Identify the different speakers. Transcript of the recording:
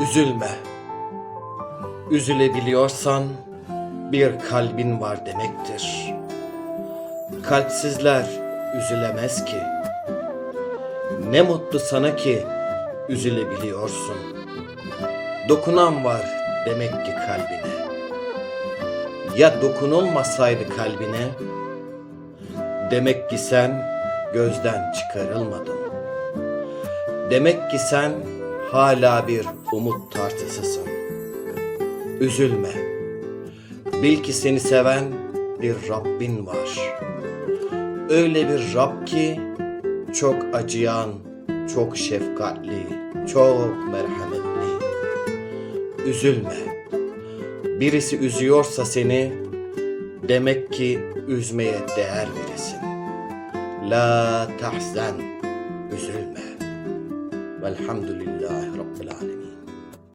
Speaker 1: Üzülme. Üzülebiliyorsan bir kalbin var demektir. Kalpsizler üzülemez ki. Ne mutlu sana ki üzülebiliyorsun. Dokunan var demek ki kalbine. Ya dokunulmasaydı kalbine, demek ki sen gözden çıkarılmadın. Demek ki sen hala bir umut tartısısın. Üzülme. Bil ki seni seven bir Rabbin var. Öyle bir Rab ki çok acıyan, çok şefkatli, çok merhametli. Üzülme. Birisi üzüyorsa seni demek ki üzmeye değer birisin. La tahzen. Üzülme. والحمد لله رب